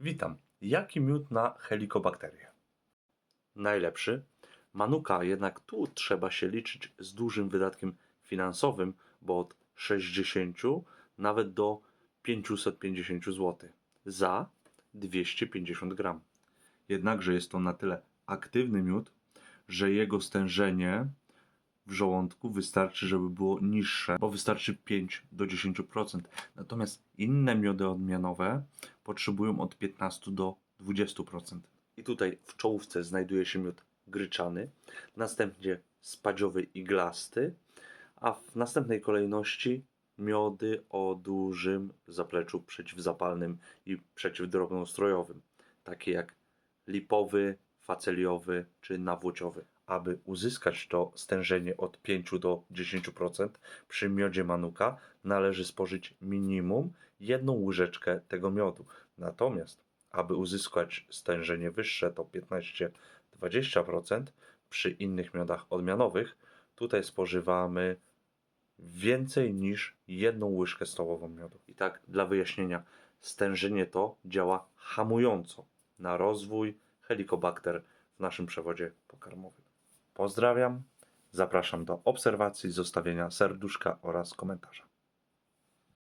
Witam. Jaki miód na helikobakterię? Najlepszy. Manuka, jednak tu trzeba się liczyć z dużym wydatkiem finansowym, bo od 60 nawet do 550 zł za 250 gram. Jednakże jest to na tyle aktywny miód, że jego stężenie w żołądku wystarczy, żeby było niższe, bo wystarczy 5 do 10%. Natomiast inne miody odmianowe potrzebują od 15 do 20%. I tutaj w czołówce znajduje się miód gryczany, następnie spadziowy iglasty, a w następnej kolejności miody o dużym zapleczu przeciwzapalnym i przeciwdrobnoustrojowym, takie jak lipowy, faceliowy czy nawłociowy. Aby uzyskać to stężenie od 5 do 10% przy miodzie manuka należy spożyć minimum jedną łyżeczkę tego miodu. Natomiast aby uzyskać stężenie wyższe to 15-20% przy innych miodach odmianowych, tutaj spożywamy więcej niż jedną łyżkę stołową miodu. I tak dla wyjaśnienia, stężenie to działa hamująco na rozwój helikobakter w naszym przewodzie pokarmowym. Pozdrawiam, zapraszam do obserwacji, zostawienia serduszka oraz komentarza.